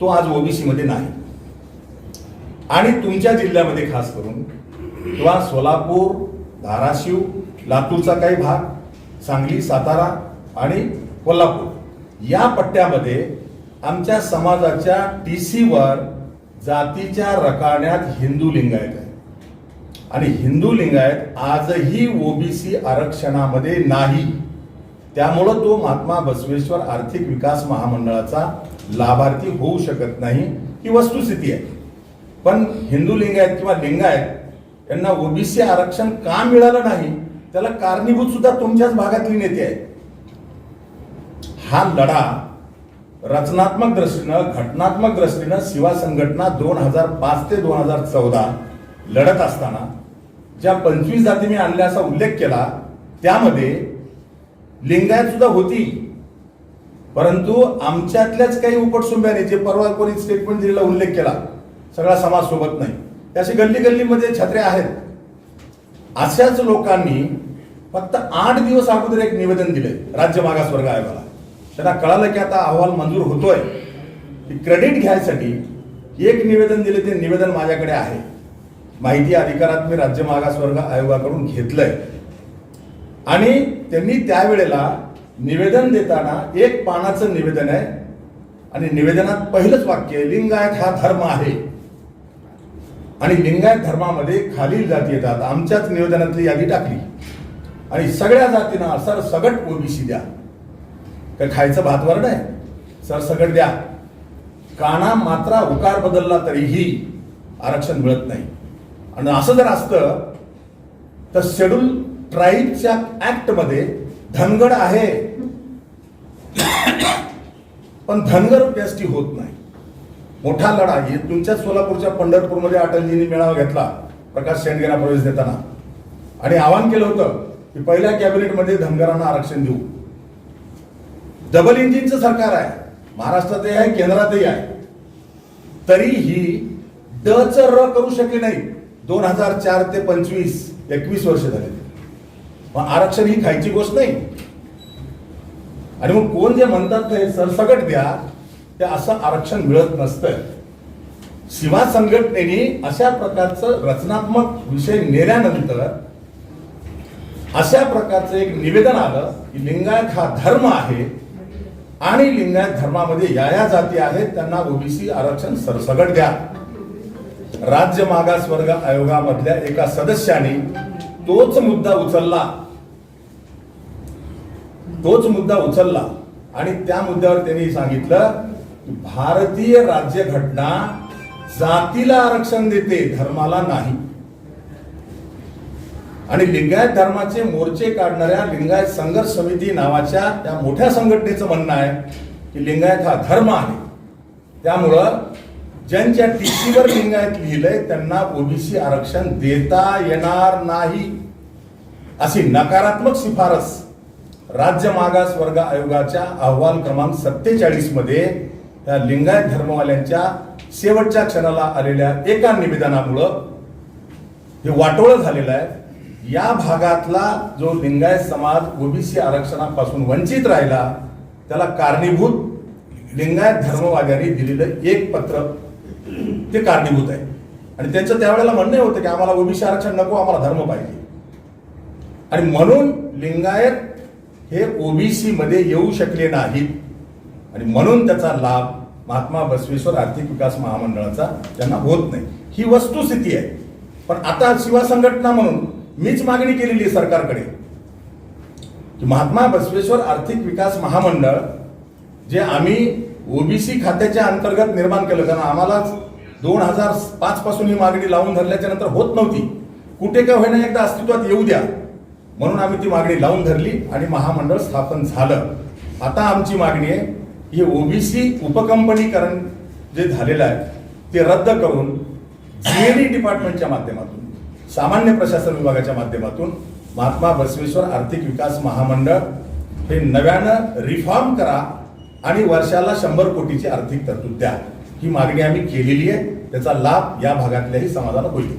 तो आज ओबीसीमध्ये नाही. आणि तुमच्या जिल्ह्यामध्ये खास करून किंवा सोलापूर धाराशिव लातूरचा काही भाग सांगली सातारा आणि कोल्हापूर या पट्ट्यामध्ये आमच्या समाजाच्या टी सीवर जातीच्या रकाण्यात हिंदू लिंगायत आहे आणि हिंदू लिंगायत आजही ओबीसी आरक्षणामध्ये नाही. त्यामुळं तो महात्मा बसवेश्वर आर्थिक विकास महामंडळाचा लाभार्थी होऊ शकत नाही ही वस्तुस्थिती आहे. पण हिंदू लिंगायत किंवा लिंगायत यांना ओबीसी आरक्षण का मिळालं नाही त्याला कारणीभूत सुद्धा तुमच्याच भागातली नेते आहेत. हा लढा रचनात्मक दृष्टीनं घटनात्मक दृष्टीनं शिवा संघटना दोन हजार पाच ते दोन हजार चौदा लढत असताना ज्या पंचवीस जाती मी आणल्याचा उल्लेख केला त्यामध्ये लिंगायत सुद्धा होती. परंतु आमच्यातल्याच काही उपटसुंब्याने जे परवा कोणी स्टेटमेंट दिलेला उल्लेख केला सगळा समाज सोबत नाही. त्याशी गल्ली गल्लीमध्ये छत्रे आहेत. अशाच लोकांनी फक्त आठ दिवस अगोदर एक निवेदन दिले राज्य मागासवर्ग आयोगाला. त्यांना कळालं की आता अहवाल मंजूर होतोय. की क्रेडिट घ्यायसाठी एक निवेदन दिले ते निवेदन माझ्याकडे आहे. माहिती अधिकारात मी राज्य मागासवर्ग आयोगाकडून घेतलंय. आणि त्यांनी त्यावेळेला निवेदन देताना एक पानाचं निवेदन आहे. आणि निवेदनात पहिलंच वाक्य आहे, लिंगायत हा धर्म आहे. आणि लिंगायत धर्मामध्ये खालील जाती येतात. आमच्याच निवेदनातली यादी टाकली. आणि सगळ्या जातींना सर सगट ओबीसी द्या. काय खायचं भातवर नाही सर सगट द्या. काना मात्रा उकार बदलला तरीही आरक्षण मिळत नाही. आणि असं जर असतं तर शेड्यूल ट्राईबच्या ऍक्टमध्ये मध्ये धनगड आहे. पण धनगर एसटी होत नाही. मोठा लढा. हे तुमच्या सोलापूरच्या पंढरपूरमध्ये अटलजींनी मेळावा घेतला. प्रकाश शेंडगेला प्रवेश देताना. आणि आवाहन केलं होतं की पहिल्या कॅबिनेटमध्ये धनगरांना आरक्षण देऊ. डबल इंजिनचं सरकार आहे. महाराष्ट्रातही आहे केंद्रातही आहे. तरीही ड च र करू शकले नाही. दोन हजार चार ते पंचवीस एकवीस वर्ष झाले. मग आरक्षण ही खायची गोष्ट नाही. आणि मग कोण जे म्हणतात ते सरसकट द्या ते असं आरक्षण मिळत नसतं. शिवा संघटनेने अशा प्रकारचं रचनात्मक विषय नेल्यानंतर अशा प्रकारचं एक निवेदन आलं की लिंगायत हा धर्म आहे आणि लिंगायत धर्मामध्ये या या जाती आहेत त्यांना ओबीसी आरक्षण सरसगट द्या. राज्य मागास वर्ग आयोगामधल्या एका सदस्याने तोच मुद्दा उचलला. तोच मुद्दा उचलला. आणि त्या मुद्द्यावर त्यांनी सांगितलं की भारतीय राज्यघटना जातीला आरक्षण देते धर्माला नाही. आणि लिंगायत धर्माचे मोर्चे काढणाऱ्या लिंगायत संघर्ष समिती नावाच्या त्या मोठ्या संघटनेचं म्हणणं आहे की लिंगायत हा धर्म आहे. त्यामुळं ज्यांच्या टीसीवर लिंगायत लिहिलंय त्यांना ओबीसी आरक्षण देता येणार नाही. अशी नकारात्मक शिफारस राज्य मागास वर्ग आयोगाच्या अहवाल क्रमांक सत्तेचाळीसमध्ये त्या लिंगायत धर्मवाल्यांच्या शेवटच्या क्षणाला आलेल्या एका निवेदनामुळं हे वाटोळं झालेलं आहे. या भागातला जो लिंगायत समाज ओबीसी आरक्षणापासून वंचित राहिला त्याला कारणीभूत लिंगायत धर्मवाद्यांनी दिलेलं एक पत्र ते कारणीभूत आहे. आणि त्यांचं त्यावेळेला म्हणणं होतं की आम्हाला ओबीसी आरक्षण नको आम्हाला धर्म पाहिजे. आणि म्हणून लिंगायत हे ओबीसी मध्ये येऊ शकले नाहीत. आणि म्हणून त्याचा लाभ महात्मा बसवेश्वर आर्थिक विकास महामंडळाचा त्यांना होत नाही. ही वस्तुस्थिती आहे. पण आता शिवा संघटना म्हणून मीच मागणी केलेली आहे सरकारकडे. की महात्मा बसवेश्वर आर्थिक विकास महामंडळ जे आम्ही ओबीसी खात्याच्या अंतर्गत निर्माण केलं कारण आम्हालाच दोन हजार पाच पासून ही मागणी लावून धरल्याच्या नंतर होत नव्हती. कुठे का होईना एकदा अस्तित्वात येऊ द्या. म्हणून आम्ही ती मागणी लावून धरली आणि महामंडळ स्थापन झालं. आता आमची मागणी आहे ही ओबीसी उपकंपनीकरण जे झालेलं आहे ते रद्द करून जीएडी डिपार्टमेंटच्या माध्यमातून सामान्य प्रशासन विभागाच्या माध्यमातून महात्मा बसवेश्वर आर्थिक विकास महामंडळ हे नव्यानं रिफॉर्म करा आणि वर्षाला शंभर कोटीची आर्थिक तरतूद द्या. ही मागणी आम्ही केलेली आहे त्याचा लाभ या भागातल्याही समाजाला होईल.